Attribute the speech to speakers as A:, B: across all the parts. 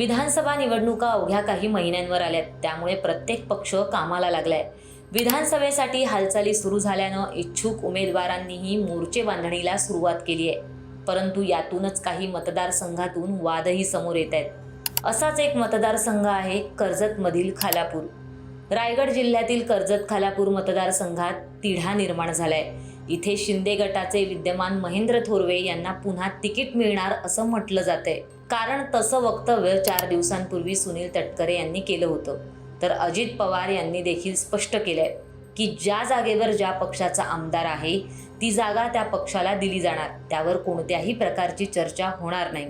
A: विधानसभा निवडणुका अवघ्या काही महिन्यांवर आल्यात. त्यामुळे प्रत्येक पक्ष कामाला लागलाय. विधानसभेसाठी हालचाली सुरू झाल्यानं इच्छुक उमेदवारांनीही मोर्चे बांधणीला सुरुवात केली आहे. परंतु यातूनच काही मतदारसंघातून वादही समोर येत आहेत. असाच एक मतदारसंघ आहे कर्जतमधील खालापूर. रायगड जिल्ह्यातील कर्जत खालापूर मतदारसंघात तिढा निर्माण झालाय. इथे शिंदे गटाचे विद्यमान महेंद्र थोरवे यांना पुन्हा तिकीट मिळणार असं म्हटलं जातंय. कारण तसं वक्तव्य चार दिवसांपूर्वी सुनील तटकरे यांनी केलं होतं. तर अजित पवार यांनी देखील स्पष्ट केलंय की ज्या जागेवर ज्या पक्षाचा आमदार आहे ती जागा त्या पक्षाला दिली जाणार. त्यावर कोणत्याही प्रकारची चर्चा होणार नाही.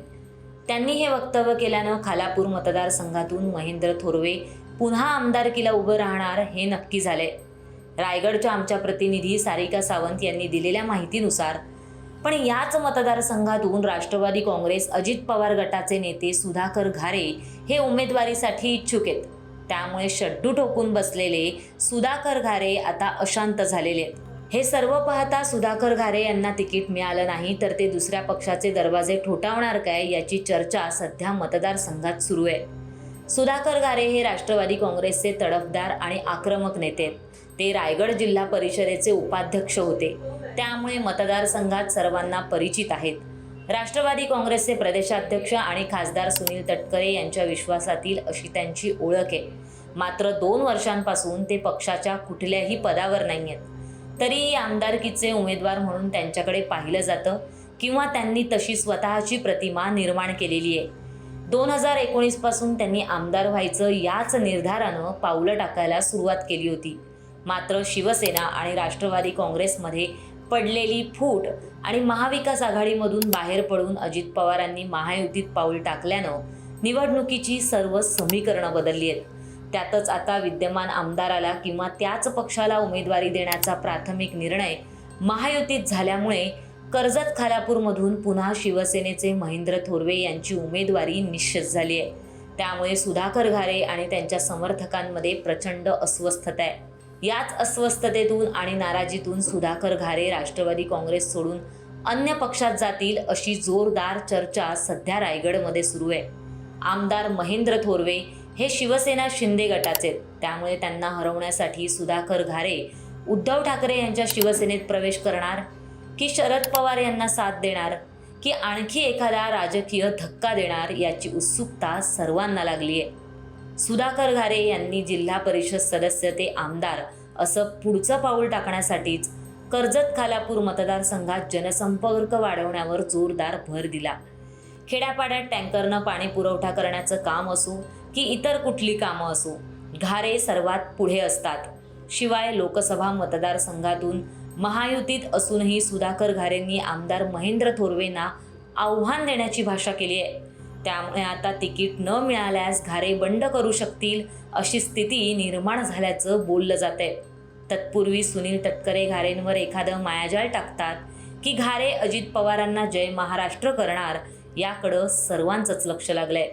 A: त्यांनी हे वक्तव्य केल्यानं खालापूर मतदारसंघातून महेंद्र थोरवे पुन्हा आमदारकीला उभं राहणार हे नक्की झाले रायगडच्या आमच्या प्रतिनिधी सारिका सावंत यांनी दिलेल्या माहितीनुसार पण याच मतदारसंघातून राष्ट्रवादी काँग्रेस अजित पवार गटाचे नेते सुधाकर घारे हे उमेदवारीसाठी इच्छुक आहेत. त्यामुळे शड्डू ठोकून बसलेले सुधाकर घारे आता अशांत झालेले आहेत. हे सर्व पाहता सुधाकर घारे यांना तिकीट मिळालं नाही तर ते दुसऱ्या पक्षाचे दरवाजे ठोठावणार काय याची चर्चा सध्या मतदारसंघात सुरू आहे. सुधाकर गारे हे राष्ट्रवादी काँग्रेसचे तडफदार आणि आक्रमक नेते. आहेत. ते रायगड जिल्हा परिषदेचे उपाध्यक्ष होते. त्यामुळे मतदारसंघात सर्वांना परिचित आहेत. राष्ट्रवादी काँग्रेसचे प्रदेशाध्यक्ष आणि खासदार सुनील तटकरे यांच्या विश्वासातील अशी त्यांची ओळख आहे. मात्र दोन वर्षांपासून ते पक्षाच्या कुठल्याही पदावर नाही आहेत तरीही आमदारकीचे उमेदवार म्हणून त्यांच्याकडे पाहिलं जातं किंवा त्यांनी तशी स्वतःची प्रतिमा निर्माण केलेली आहे. दोन हजार एकोणीसपासून त्यांनी आमदार व्हायचं याच निर्धारानं पावलं टाकायला सुरुवात केली होती. मात्र शिवसेना आणि राष्ट्रवादी काँग्रेसमध्ये पडलेली फूट आणि महाविकास आघाडीमधून बाहेर पडून अजित पवारांनी महायुतीत पाऊल टाकल्यानं निवडणुकीची सर्व समीकरणं बदलली आहेत. त्यातच आता विद्यमान आमदाराला किंवा त्याच पक्षाला उमेदवारी देण्याचा प्राथमिक निर्णय महायुतीत झाल्यामुळे कर्जत खालापूरमधून पुन्हा शिवसेनेचे महेंद्र थोरवे यांची उमेदवारी निश्चित झाली आहे. त्यामुळे सुधाकर घारे आणि त्यांच्या समर्थकांमध्ये प्रचंड अस्वस्थता आहे. याच अस्वस्थतेतून आणि नाराजीतून सुधाकर घारे राष्ट्रवादी काँग्रेस सोडून अन्य पक्षात जातील अशी जोरदार चर्चा सध्या रायगडमध्ये सुरू आहे. आमदार महेंद्र थोरवे हे शिवसेना शिंदे गटाचे आहेत. त्यामुळे त्यांना हरवण्यासाठी सुधाकर घारे उद्धव ठाकरे यांच्या शिवसेनेत प्रवेश करणार की शरद पवार यांना साथ देणार की आणखी एखादा राजकीय धक्का देणार याची उत्सुकता सर्वांना लागली आहे. सुधाकर घारे यांनी जिल्हा परिषद सदस्य ते आमदार असं पुढचं पाऊल टाकण्यासाठीच कर्जत खालापूर मतदारसंघात जनसंपर्क वाढवण्यावर जोरदार भर दिला. खेड्यापाड्यात टँकरनं पाणी पुरवठा करण्याचं काम असो की इतर कुठली कामं असो घारे सर्वात पुढे असतात. शिवाय लोकसभा मतदारसंघातून महायुतीत असूनही सुधाकर घारेंनी आमदार महेंद्र थोरवेंना आव्हान देण्याची भाषा केली आहे. त्यामुळे आता तिकीट न मिळाल्यास घारे बंड करू शकतील अशी स्थिती निर्माण झाल्याचं बोललं जातंय. तत्पूर्वी सुनील तटकरे घारेंवर एखादं मायाजाळ टाकतात की घारे अजित पवारांना जय महाराष्ट्र करणार याकडं सर्वांचंच लक्ष लागलंय.